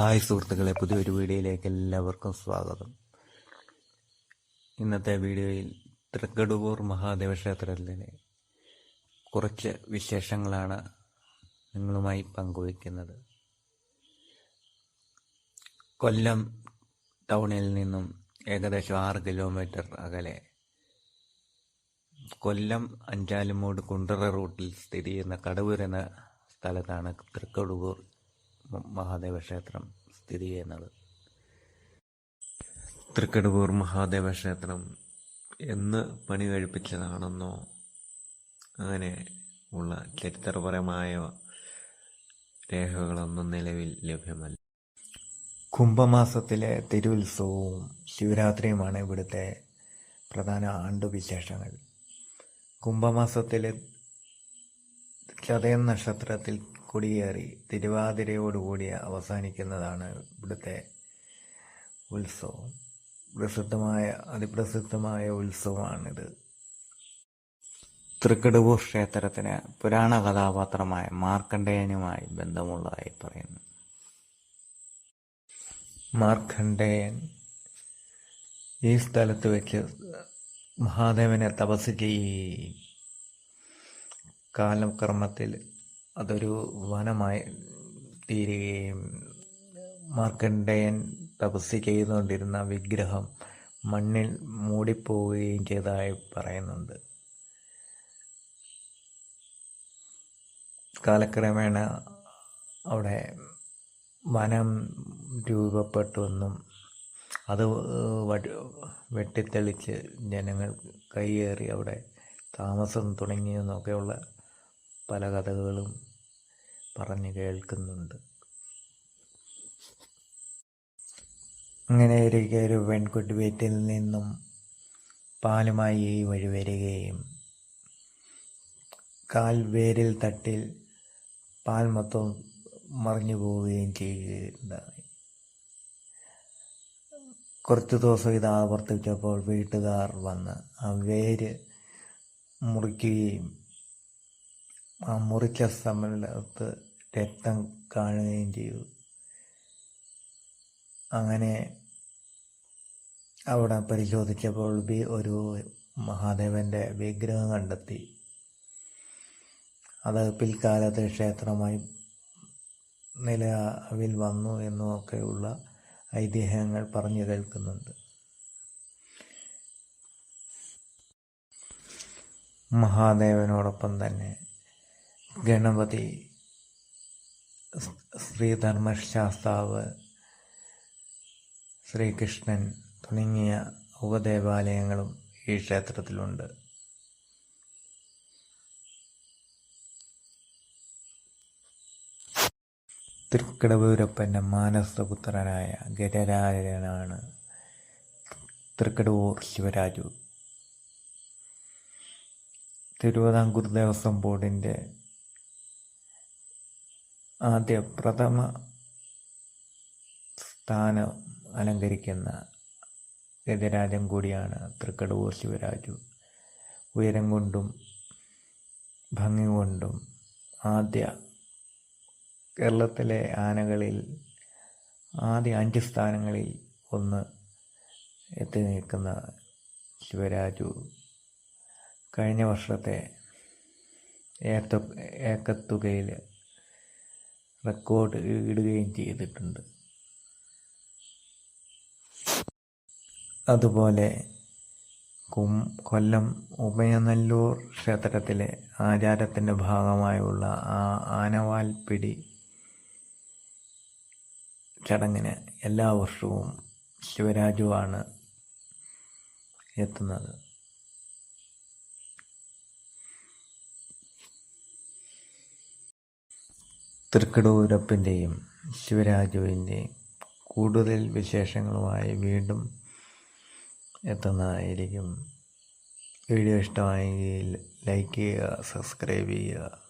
Hi സുഹൃത്തുക്കളെ പുതിയൊരു വീഡിയോയിലേക്ക് എല്ലാവർക്കും സ്വാഗതം. ഇന്നത്തെ വീഡിയോയിൽ തൃക്കടുവൂർ മഹാദേവ ക്ഷേത്രത്തിലെ കുറച്ച് വിശേഷങ്ങളാണ് നിങ്ങളുമായി പങ്കുവയ്ക്കുന്നത്. കൊല്ലം ടൗണിൽ നിന്നും ഏകദേശം ആറ് കിലോമീറ്റർ അകലെ കൊല്ലം അഞ്ചാലുമൂട് കുണ്ടറ റൂട്ടിൽ സ്ഥിതി ചെയ്യുന്ന കടവൂർ എന്ന സ്ഥലത്താണ് തൃക്കടുവൂർ മഹാദേവ ക്ഷേത്രം സ്ഥിതി ചെയ്യുന്നത്. തൃക്കടുവൂർ മഹാദേവ ക്ഷേത്രം എന്ന് പണി കഴിപ്പിച്ചതാണെന്നോ അങ്ങനെ ഉള്ള ചരിത്രപരമായ രേഖകളൊന്നും നിലവിൽ ലഭ്യമല്ല. കുംഭമാസത്തിലെ തിരുവുത്സവവും ശിവരാത്രിയുമാണ് ഇവിടുത്തെ പ്രധാന ആണ്ടുവിശേഷങ്ങൾ. കുംഭമാസത്തിലെ ചതയം നക്ഷത്രത്തിൽ കൊടിയേറി തിരുവാതിരയോടുകൂടി അവസാനിക്കുന്നതാണ് ഇവിടുത്തെ ഉത്സവം. പ്രസിദ്ധമായ അതിപ്രസിദ്ധമായ ഉത്സവമാണിത്. തൃക്കടുവൂർ ക്ഷേത്രത്തിന് പുരാണ കഥാപാത്രമായ മാർക്കണ്ഡേയനുമായി ബന്ധമുള്ളതായി പറയുന്നു. മാർക്കണ്ഡേയൻ ഈ സ്ഥലത്ത് വെച്ച് മഹാദേവനെ തപസ് ചെയ്യുകയും കാലക്രമത്തിൽ അതൊരു വനമായി തീരുകയും മാർക്കണ്ഡേയൻ തപസ് ചെയ്തുകൊണ്ടിരുന്ന വിഗ്രഹം മണ്ണിൽ മൂടിപ്പോവുകയും ചെയ്തതായി പറയുന്നുണ്ട്. കാലക്രമേണ അവിടെ വനം രൂപപ്പെട്ടുവെന്നും അത് വടി- വെട്ടിത്തെളിച്ച് ജനങ്ങൾ കൈയേറി അവിടെ താമസം തുടങ്ങിയെന്നൊക്കെയുള്ള പല കഥകളും പറഞ്ഞു കേൾക്കുന്നുണ്ട്. അങ്ങനെ ഇരിക്കെ ഒരു പെൺകുട്ടി വീട്ടിൽ നിന്നും പാലുമായി ഈ വഴി വരികയും കാൽ വേരിൽ തട്ടിൽ പാൽ മൊത്തം മറിഞ്ഞു പോവുകയും ചെയ്യുകയുണ്ടായി. കുറച്ച് ദിവസം ഇത് ആവർത്തിച്ചപ്പോൾ വീട്ടുകാർ വന്ന് ആ വേര് മുറിക്കുകയും മുറിച്ച സ്ഥലത്ത് രക്തം കാണുകയും ചെയ്തു. അങ്ങനെ അവിടെ പരിശോധിച്ചപ്പോൾ ബി ഒരു മഹാദേവന്റെ വിഗ്രഹം കണ്ടെത്തി. അത് പിൽക്കാലത്ത് ക്ഷേത്രമായി നിലവിൽ വന്നു എന്നുമൊക്കെയുള്ള ഐതിഹ്യങ്ങൾ പറഞ്ഞു കേൾക്കുന്നുണ്ട്. മഹാദേവനോടൊപ്പം തന്നെ ഗണപതി ശ്രീധർമ്മശാസ്താവ് ശ്രീകൃഷ്ണൻ തുടങ്ങിയ ഉപദേവാലയങ്ങളും ഈ ക്ഷേത്രത്തിലുണ്ട്. തൃക്കടവൂരപ്പന്റെ മാനസപുത്രനായ ഗരരാജനാണ് തൃക്കടവൂർ ശിവരാജു. തിരുവിതാംകൂർ ദേവസ്വം ബോർഡിന്റെ ആദ്യ പ്രഥമ സ്ഥാനം അലങ്കരിക്കുന്ന ഗജരാജൻ കൂടിയാണ് തൃക്കടവൂർ ശിവരാജു. ഉയരം കൊണ്ടും ഭംഗി കൊണ്ടും ആദ്യ കേരളത്തിലെ ആനകളിൽ ആദ്യ അഞ്ച് സ്ഥാനങ്ങളിൽ ഒന്ന് എത്തി നിൽക്കുന്ന ശിവരാജു കഴിഞ്ഞ വർഷത്തെ ഏത്ത ഏക്കത്തുകയിൽ റെക്കോർഡ് ഇടുകയും ചെയ്തിട്ടുണ്ട്. അതുപോലെ കും കൊല്ലം ഉമയനല്ലൂർ ക്ഷേത്രത്തിലെ ആചാരത്തിന്റെ ഭാഗമായുള്ള ആ ആനവാൽപ്പിടി ചടങ്ങിന് എല്ലാ വർഷവും ശിവരാജുവാണ് എത്തുന്നത്. തൃക്കടൂരപ്പന്റെയും ശിവരാജുവിന്റെയും കൂടുതൽ വിശേഷങ്ങളുമായി വീണ്ടും എത്തുന്നതായിരിക്കും. വീഡിയോ ഇഷ്ടമായെങ്കിൽ ലൈക്ക് ചെയ്യുക സബ്സ്ക്രൈബ് ചെയ്യുക.